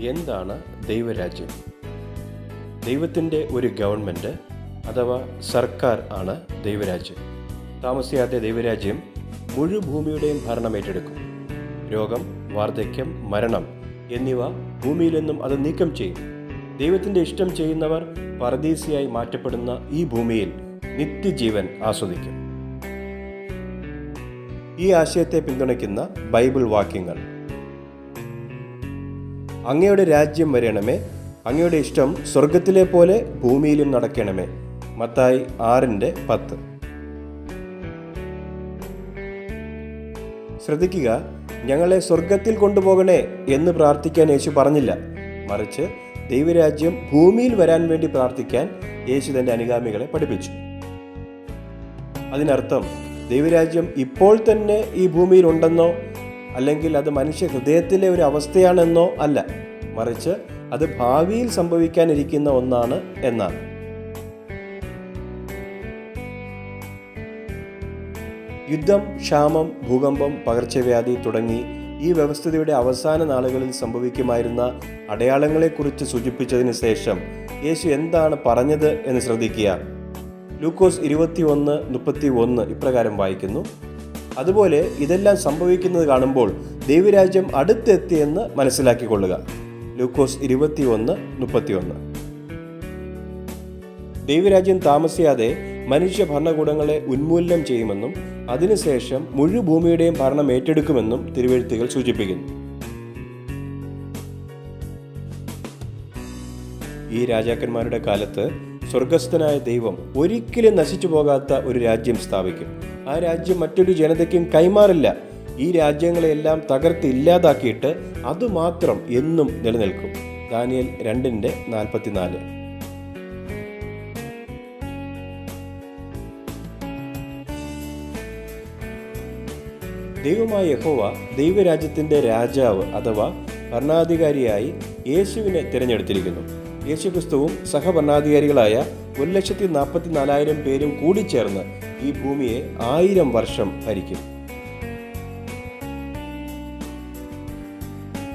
എന്താണ് ദൈവരാജ്യം? ദൈവത്തിന്റെ ഒരു ഗവൺമെന്റ് അഥവാ സർക്കാർ ആണ് ദൈവരാജ്യം. താമസിയാതെ ദൈവരാജ്യം മുഴുഭൂമിയുടെയും ഭരണം ഏറ്റെടുക്കും. രോഗം വാർദ്ധക്യം മരണം എന്നിവ ഭൂമിയിൽ നിന്നും അത് നീക്കം ചെയ്യും. ദൈവത്തിന്റെ ഇഷ്ടം ചെയ്യുന്നവർ പരദീസിയായി മാറ്റപ്പെടുന്ന ഈ ഭൂമിയിൽ നിത്യജീവൻ ആസ്വദിക്കും. ഈ ആശയത്തെ പിന്തുണയ്ക്കുന്ന ബൈബിൾ വാക്യങ്ങൾ അങ്ങയുടെ രാജ്യം വരണമേ. അങ്ങയുടെ ഇഷ്ടം സ്വർഗത്തിലെ പോലെ ഭൂമിയിലും നടക്കണമേ. മത്തായി ആറിന്റെ പത്ത്. ശ്രദ്ധിക്കുക ഞങ്ങളെ സ്വർഗത്തിൽ കൊണ്ടുപോകണേ എന്ന് പ്രാർത്ഥിക്കാൻ യേശു പറഞ്ഞില്ല. മറിച്ച് ദൈവരാജ്യം ഭൂമിയിൽ വരാൻ വേണ്ടി പ്രാർത്ഥിക്കാൻ യേശു തന്റെ അനുഗാമികളെ പഠിപ്പിച്ചു. അതിനർത്ഥം ദൈവരാജ്യം ഇപ്പോൾ തന്നെ ഈ ഭൂമിയിൽ ഉണ്ടെന്നോ അല്ലെങ്കിൽ അത് മനുഷ്യ ഹൃദയത്തിലെ ഒരു അവസ്ഥയാണെന്നോ അല്ല. മറിച്ച് അത് ഭാവിയിൽ സംഭവിക്കാനിരിക്കുന്ന ഒന്നാണ് എന്നാണ്. യുദ്ധം ക്ഷാമം ഭൂകമ്പം പകർച്ചവ്യാധി തുടങ്ങി ഈ വ്യവസ്ഥിതിയുടെ അവസാന നാളുകളിൽ സംഭവിക്കുമായിരുന്ന അടയാളങ്ങളെക്കുറിച്ച് സൂചിപ്പിച്ചതിന് ശേഷം യേശു എന്താണ് പറഞ്ഞത് എന്ന് ശ്രദ്ധിക്കുക. ലൂക്കോസ് ഇരുപത്തി ഒന്ന് മുപ്പത്തി ഒന്ന് ഇപ്രകാരം വായിക്കുന്നു. അതുപോലെ ഇതെല്ലാം സംഭവിക്കുന്നത് കാണുമ്പോൾ ദൈവരാജ്യം അടുത്തെത്തിയെന്ന് മനസ്സിലാക്കിക്കൊള്ളുക. ലൂക്കോസ് ഇരുപത്തി ഒന്ന് മുപ്പത്തി ഒന്ന് ദൈവരാജ്യം താമസിയാതെ മനുഷ്യ ഭരണകൂടങ്ങളെ ഉന്മൂലനം ചെയ്യുമെന്നും അതിനുശേഷം മുഴുഭൂമിയുടെയും ഭരണം ഏറ്റെടുക്കുമെന്നും തിരുവഴുത്തുകൾ സൂചിപ്പിക്കുന്നു. ഈ രാജാക്കന്മാരുടെ കാലത്ത് സ്വർഗസ്ഥനായ ദൈവം ഒരിക്കലും നശിച്ചു പോകാത്ത ഒരു രാജ്യം സ്ഥാപിക്കും. ആ രാജ്യം മറ്റൊരു ജനതയ്ക്കും കൈമാറില്ല. ഈ രാജ്യങ്ങളെയെല്ലാം തകർത്ത് ഇല്ലാതാക്കിയിട്ട് അതുമാത്രം എന്നും നിലനിൽക്കും. ദാനിയൽ രണ്ടിന്റെ നാൽപ്പത്തിനാല്. ദൈവമായ യഹോവ ദൈവരാജ്യത്തിന്റെ രാജാവ് അഥവാ ഭരണാധികാരിയായി യേശുവിനെ തിരഞ്ഞെടുത്തിരിക്കുന്നു. യേശുക്രിസ്തുവും സഹഭരണാധികാരികളായ ഒരു ലക്ഷത്തി നാൽപ്പത്തി നാലായിരം പേരും കൂടിച്ചേർന്ന് ഈ ഭൂമിയെ ആയിരം വർഷം ഭരിക്കും.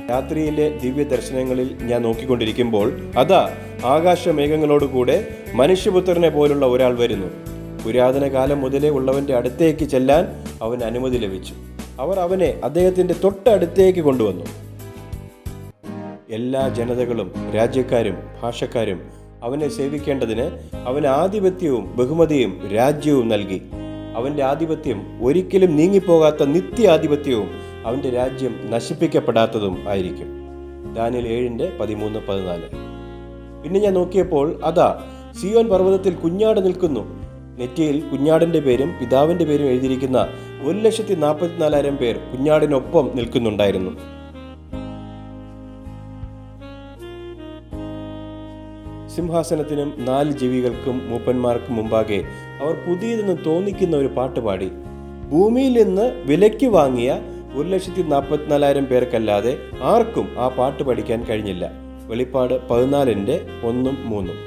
രാത്രിയിലെ ദിവ്യ ദർശനങ്ങളിൽ ഞാൻ നോക്കിക്കൊണ്ടിരിക്കുമ്പോൾ അതാ ആകാശമേഘങ്ങളോടുകൂടെ മനുഷ്യപുത്രനെ പോലുള്ള ഒരാൾ വരുന്നു. പുരാതന കാലം മുതലേ ഉള്ളവന്റെ അടുത്തേക്ക് ചെല്ലാൻ അവൻ അനുമതി ലഭിച്ചു. അവർ അവനെ അദ്ദേഹത്തിന്റെ തൊട്ടടുത്തേക്ക് കൊണ്ടുവന്നു. എല്ലാ ജനതകളും രാജ്യക്കാരും ഭാഷക്കാരും അവനെ സേവിക്കേണ്ടതിന് അവൻ ആധിപത്യവും ബഹുമതിയും രാജ്യവും നൽകി. അവന്റെ ആധിപത്യം ഒരിക്കലും നീങ്ങിപ്പോകാത്ത നിത്യാധിപത്യവും അവന്റെ രാജ്യം നശിപ്പിക്കപ്പെടാത്തതും ആയിരിക്കും. ദാനിൽ ഏഴിന്റെ പതിമൂന്ന് പതിനാല്. പിന്നെ ഞാൻ നോക്കിയപ്പോൾ അതാ സിയോൻ പർവതത്തിൽ കുഞ്ഞാട് നിൽക്കുന്നു. നെറ്റിയിൽ കുഞ്ഞാടിന്റെ പേരും പിതാവിന്റെ പേരും എഴുതിയിരിക്കുന്ന ഒരു ലക്ഷത്തി നാൽപ്പത്തിനാലായിരം പേർ കുഞ്ഞാടിനൊപ്പം നിൽക്കുന്നുണ്ടായിരുന്നു. സിംഹാസനത്തിനും നാല് ജീവികൾക്കും മൂപ്പന്മാർക്കും മുമ്പാകെ അവർ പുതിയതെന്ന് തോന്നിക്കുന്ന ഒരു പാട്ട് പാടി. ഭൂമിയിൽ നിന്ന് വിലയ്ക്ക് വാങ്ങിയ ഒരു ലക്ഷത്തി നാൽപ്പത്തിനാലായിരം പേർക്കല്ലാതെ ആർക്കും ആ പാട്ട് പഠിക്കാൻ കഴിഞ്ഞില്ല. വെളിപ്പാട് പതിനാലിന്റെ ഒന്നും മൂന്നും.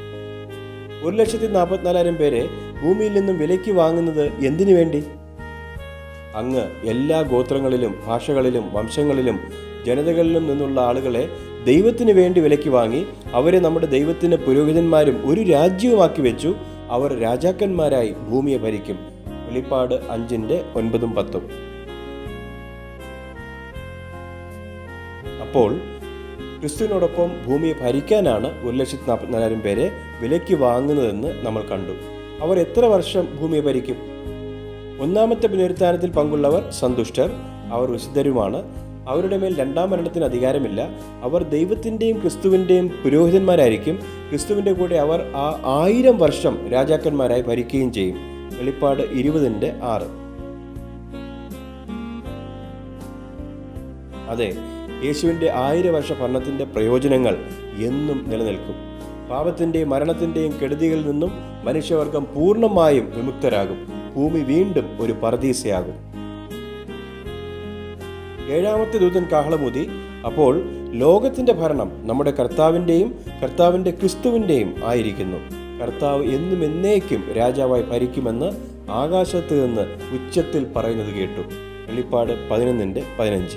ഒരു ലക്ഷത്തി നാൽപ്പത്തിനാലായിരം പേരെ ഭൂമിയിൽ നിന്നും വിലയ്ക്ക് വാങ്ങുന്നത് എന്തിനു വേണ്ടി? അങ്ങ് എല്ലാ ഗോത്രങ്ങളിലും ഭാഷകളിലും വംശങ്ങളിലും ജനതകളിലും നിന്നുള്ള ആളുകളെ ദൈവത്തിന് വേണ്ടി വിലയ്ക്ക് വാങ്ങി അവരെ നമ്മുടെ ദൈവത്തിന്റെ പുരോഹിതന്മാരും ഒരു രാജ്യവുമാക്കി വെച്ചു. അവർ രാജാക്കന്മാരായി ഭൂമിയെ ഭരിക്കും. വെളിപ്പാട് അഞ്ചിന്റെ ഒൻപതും പത്തും. അപ്പോൾ ക്രിസ്തുവിനോടൊപ്പം ഭൂമിയെ ഭരിക്കാനാണ് ഒരു ലക്ഷത്തി നാൽപ്പത്തിനാലായിരം പേരെ വിലയ്ക്ക് വാങ്ങുന്നതെന്ന് നമ്മൾ കണ്ടു. അവർ എത്ര വർഷം ഭൂമിയെ ഭരിക്കും? ഒന്നാമത്തെ പുനരുത്ഥാനത്തിൽ പങ്കുള്ളവർ സന്തുഷ്ടർ അവർ വിശുദ്ധരുമാണ്. അവരുടെ മേൽ രണ്ടാം മരണത്തിന് അധികാരമില്ല. അവർ ദൈവത്തിന്റെയും ക്രിസ്തുവിന്റെയും പുരോഹിതന്മാരായിരിക്കും. ക്രിസ്തുവിന്റെ കൂടെ അവർ ആ ആയിരം വർഷം രാജാക്കന്മാരായി ഭരിക്കുകയും ചെയ്യും. വെളിപ്പാട് ഇരുപതിന്റെ ആറ്. അതെ യേശുവിന്റെ ആയിരം വർഷ ഭരണത്തിന്റെ പ്രയോജനങ്ങൾ എന്നും നിലനിൽക്കും. പാപത്തിന്റെയും മരണത്തിന്റെയും കെടുതികളിൽ നിന്നും മനുഷ്യവർഗം പൂർണമായും വിമുക്തരാകും. ഭൂമി വീണ്ടും ഒരു പർദീസയാകും. ഏഴാമത്തെ ദൂതൻ കാഹളമൂതി അപ്പോൾ ലോകത്തിന്റെ ഭരണം നമ്മുടെ കർത്താവിന്റെയും കർത്താവിന്റെ ക്രിസ്തുവിന്റെയും ആയിരിക്കുന്നു. കർത്താവ് എന്നും എന്നേക്കും രാജാവായി ഭരിക്കുമെന്ന് ആകാശത്ത് നിന്ന് ഉച്ചത്തിൽ പറയുന്നത് കേട്ടു. വെളിപ്പാട് പതിനൊന്നിന്റെ പതിനഞ്ച്.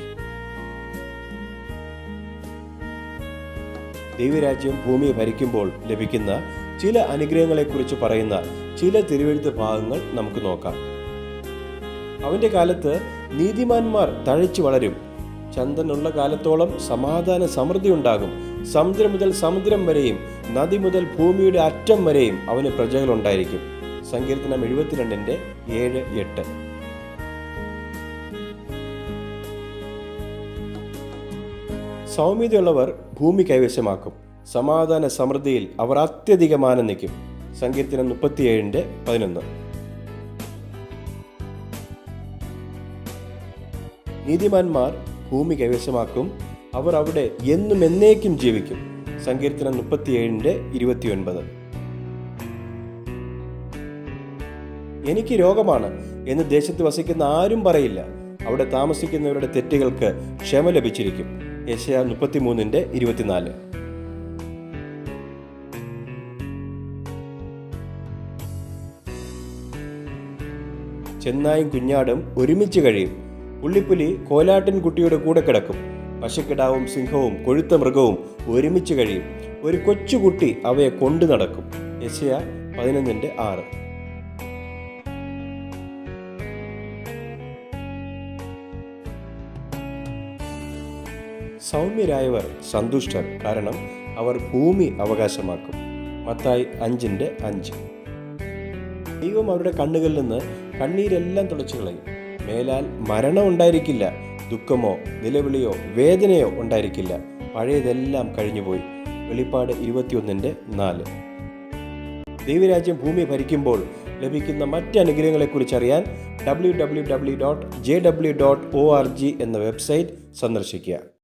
ദൈവരാജ്യം ഭൂമിയെ ഭരിക്കുമ്പോൾ ലഭിക്കുന്ന ചില അനുഗ്രഹങ്ങളെക്കുറിച്ച് പറയുന്ന ചില തിരുവെഴുത്ത് ഭാഗങ്ങൾ നമുക്ക് നോക്കാം. അവന്റെ കാലത്ത് നീതിമാന്മാർ തഴച്ചു വളരും. ചന്ദനുള്ള കാലത്തോളം സമാധാന സമൃദ്ധി ഉണ്ടാകും. സമുദ്രം മുതൽ സമുദ്രം വരെയും നദി മുതൽ ഭൂമിയുടെ അറ്റം വരെയും അവന് പ്രജകളുണ്ടായിരിക്കും സങ്കീർത്തനം എഴുപത്തിരണ്ടിന്റെ ഏഴ് എട്ട്. സൗമ്യതയുള്ളവർ ഭൂമി കൈവശമാക്കും. സമാധാന സമൃദ്ധിയിൽ അവർ അത്യധികം ആനന്ദിക്കും. സങ്കീർത്തനം മുപ്പത്തിയേഴിന്റെ പതിനൊന്ന്. നീതിമാന്മാർ ഭൂമി കൈവശമാക്കും. അവർ അവിടെ എന്നും എന്നേക്കും ജീവിക്കും. സങ്കീർത്തനം മുപ്പത്തിയേഴിന്റെ ഇരുപത്തിയൊൻപത്. എനിക്ക് രോഗമാണ് എന്ന് ദേശത്ത് വസിക്കുന്ന ആരും പറയില്ല. അവിടെ താമസിക്കുന്നവരുടെ തെറ്റുകൾക്ക് ക്ഷമ ലഭിച്ചിരിക്കും. യശയ മുപ്പത്തിമൂന്നിന്റെ ഇരുപത്തിനാല്. ചെന്നായും കുഞ്ഞാടും ഒരുമിച്ച് കഴിയും. പുള്ളിപ്പുലി കോലാട്ടിൻ കുട്ടിയുടെ കൂടെ കിടക്കും. പശുക്കിടാവും സിംഹവും കൊഴുത്ത മൃഗവും ഒരുമിച്ച് കഴിയും. ഒരു കൊച്ചുകുട്ടി അവയെ കൊണ്ടു നടക്കും. യശയ പതിനൊന്നിന്റെ ആറ്. സൗമ്യരായവർ സന്തുഷ്ടർ കാരണം അവർ ഭൂമി അവകാശമാക്കും. മത്തായി അഞ്ചിന്റെ അഞ്ച്. ദൈവം അവരുടെ കണ്ണുകളിൽ നിന്ന് കണ്ണീരെല്ലാം തുടച്ചു കളയും. മേലാൽ മരണം ഉണ്ടായിരിക്കില്ല ദുഃഖമോ നിലവിളിയോ വേദനയോ ഉണ്ടായിരിക്കില്ല. പഴയതെല്ലാം കഴിഞ്ഞുപോയി. വെളിപ്പാട് ഇരുപത്തിയൊന്നിന്റെ നാല്. ദൈവരാജ്യം ഭൂമി ഭരിക്കുമ്പോൾ ലഭിക്കുന്ന മറ്റ് അനുഗ്രഹങ്ങളെക്കുറിച്ച് അറിയാൻ W W W dot J W dot O R G എന്ന വെബ്സൈറ്റ് സന്ദർശിക്കുക.